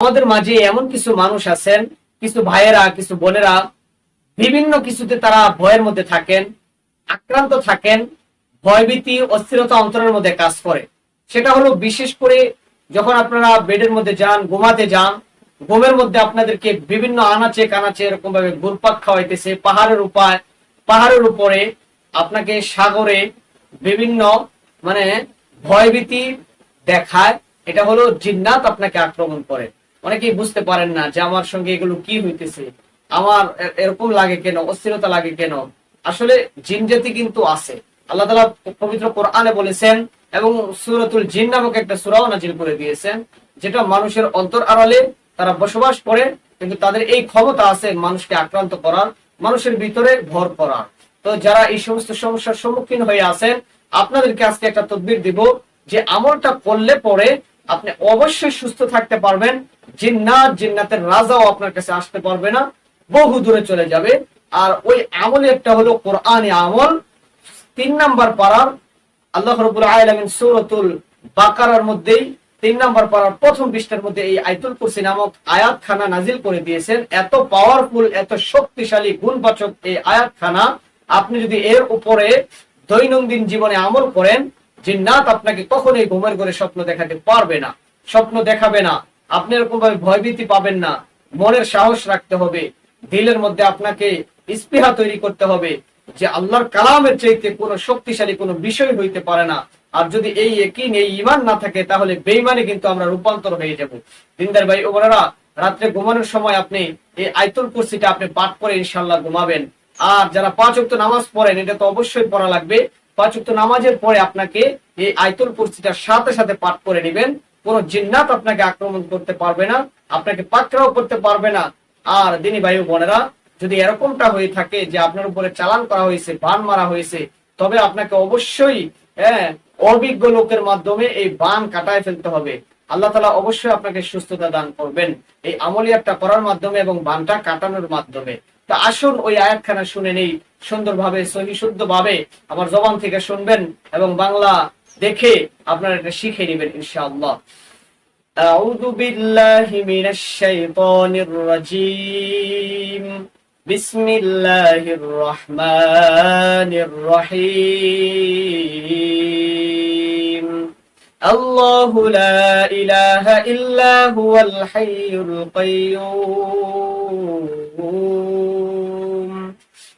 আমাদের মাঝে এমন কিছু মানুষ আছেন, কিছু ভাইয়েরা, কিছু বোনেরা, বিভিন্ন কিছুতে তারা ভয়ের মধ্যে থাকেন, আক্রান্ত থাকেন, ভয়ভীতি, অস্থিরতা অন্তরের মধ্যে কাজ করে। সেটা হলো বিশেষ করে যখন আপনারা বেডের মধ্যে যান, ঘুমাতে যান, ঘুমের মধ্যে আপনাদেরকে বিভিন্ন আনাচে কানাচে এরকম ভাবে ঘুরপাক খাওয়াইতেছে, পাহাড়ের উপায়, পাহাড়ের উপরে আপনাকে সাগরে বিভিন্ন মানে ভয়ভীতি দেখায়। এটা হলো জিন্নাত আপনাকে আক্রমণ করে। অনেকেই বুঝতে পারেন না যে আমার সঙ্গে এগুলো কি হইতেছে। আমার এরকম লাগে কেন? অস্থিরতা লাগে কেন? আসলে জিন জাতি কিন্তু আছে। আল্লাহ তালা পবিত্র কোরআনে বলেছেন এবং সুরতুল জিন নামক একটা সুরাও নাজিল করে দিয়েছেন, যেটা মানুষের অন্তর আড়ালে তারা বসবাস করে, কিন্তু তাদের এই ক্ষমতা আছে মানুষকে আক্রান্ত করার, মানুষের ভিতরে ভর করার। তো যারা এই সমস্ত সমস্যার সম্মুখীন হয়ে আছেন, আপনাদেরকে আজকে একটা তদবির দিব যে আমলটা করলে পরে আপনি অবশ্যই সুস্থ থাকতে পারবেন। জিন্নাত, জিন্নাতের রাজাও আপনার কাছে আসতে পারবে না। বহু দূরে চলে যাবে। আর ওই আমলে একটা হলো কোরআনে আমল। তিন নাম্বার পাড়ার, আল্লাহ রবুল আলমিন সৌরতুল বাকারার মধ্যেই তিন নাম্বার পাড়ার প্রথম পৃষ্ঠার মধ্যে এই আইতুল কুরসি নামক আয়াত খানা নাজিল করে দিয়েছেন। এত পাওয়ারফুল এত শক্তিশালী, গুণবাচক এই আয়াত খানা আপনি যদি এর উপরে দৈনন্দিন জীবনে আমল করেন জিন্নাত আপনাকে কখনোই ঘুমের ঘরে স্বপ্ন দেখাতে পারবে না। স্বপ্ন দেখাবে না। আপনি এরকম ভাবে ভয়ভীতি পাবেন না। মনের সাহস রাখতে হবে। দিলের মধ্যে আপনাকে স্পৃহা তৈরি করতে হবে যে আল্লাহর কালামের চাইতে কোনো শক্তিশালী কোনো বিষয় হইতে পারে না। আর যদি এই একিন এই ইমান না থাকে, তাহলে বেইমানে কিন্তু আমরা রূপান্তর হয়ে যাব। দিনদার ভাই ও বোনেরা, রাত্রে ঘুমানোর সময় আপনি এই আইতুল কুরসিটা আপনি পাঠ করে ইনশাল্লাহ ঘুমাবেন। আর যারা পাঁচ ওয়াক্ত নামাজ পড়েন, এটা তো অবশ্যই পড়া লাগবে। পাঁচ ওয়াক্ত নামাজের পরে আপনাকে এই আইতুল কুরসিটার সাথে সাথে পাঠ করে নেবেন। কোন জিন্নাত আপনাকে আক্রমণ করতে পারবে না, আপনাকে পাকড়াও করতে পারবে না। আর দিনী ভাই বোনেরা, যদি এরকমটা হয়ে থাকে যে আপনার উপরে চালান করা হয়েছে, বান মারা হয়েছে, তবে আপনাকে অবশ্যই হ্যাঁ অভিজ্ঞ লোকের মাধ্যমে এই বান কাটায় ফেলতে হবে। আল্লাহ তালা অবশ্যই আপনাকে সুস্থতা দান করবেন। এই আমলিয়াতটা করার মাধ্যমে এবং বানটা কাটানোর মাধ্যমে। তা আসুন ওই আয়াতখানা শুনে নেই। সুন্দরভাবে সহি শুদ্ধ ভাবে আমার জবান থেকে শুনবেন এবং বাংলা দেখে আপনারা এটা শিখে নেবেন ইনশাআল্লাহ أعوذ بالله من الشيطان الرجيم بسم الله الرحمن الرحيم الله لا إله إلا هو الحي القيوم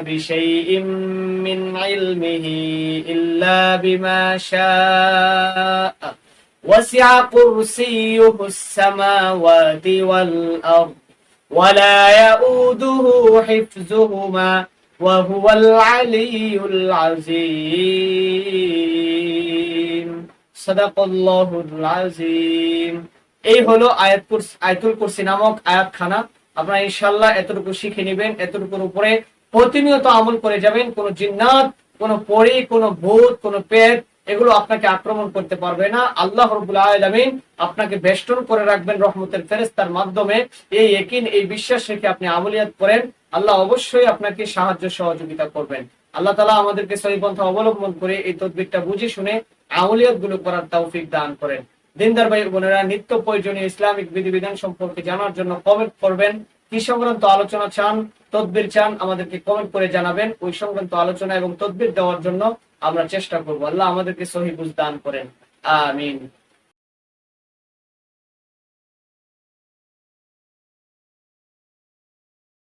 بشيء من علمه إلا بما شاء وسع كرسيه السماوات والأرض ولا يؤوده حفظهما وهو العلي العظيم صدق الله العظيم এই হলো আয়াত কুরসি আয়াতুল কুরসি নামক আয়াতখানা আপনারা ইনশাআল্লাহ এতটুকু শিখে নেবেন এতটুকুর উপরে প্রতিনিয়ত আমল করে যাবেন, কোন জিন্নাত, কোন পরি, কোন ভূত, কোন পেট, এগুলো আপনাকে আক্রমণ করতে পারবে না। আল্লাহ আলমিন আপনাকে বেষ্টন করে রাখবেন রহমতের ফেরেস্তার মাধ্যমে। এই একিন এই বিশ্বাস রেখে আপনি আমলিয়াত করেন, আল্লাহ অবশ্যই আপনাকে সাহায্য সহযোগিতা করবেন। আল্লাহ তালা আমাদেরকে সহি পন্থা অবলম্বন করে এই তদবিরটা বুঝে শুনে আমলিয়াতগুলো করার তৌফিক দান করেন। দিনদার ভাই বোনেরা, নিত্য প্রয়োজনীয় ইসলামিক বিধিবিধান সম্পর্কে জানার জন্য কমেন্ট করবেন। কি সংক্রান্ত আলোচনা চান, তদবির চান, আমাদেরকে কমেন্ট করে জানাবেন। ওই সংক্রান্ত আলোচনা এবং তদবির দেওয়ার জন্য আমরা চেষ্টা করব। আল্লাহ আমাদেরকে সহি বুঝ দান করেন। আমিন।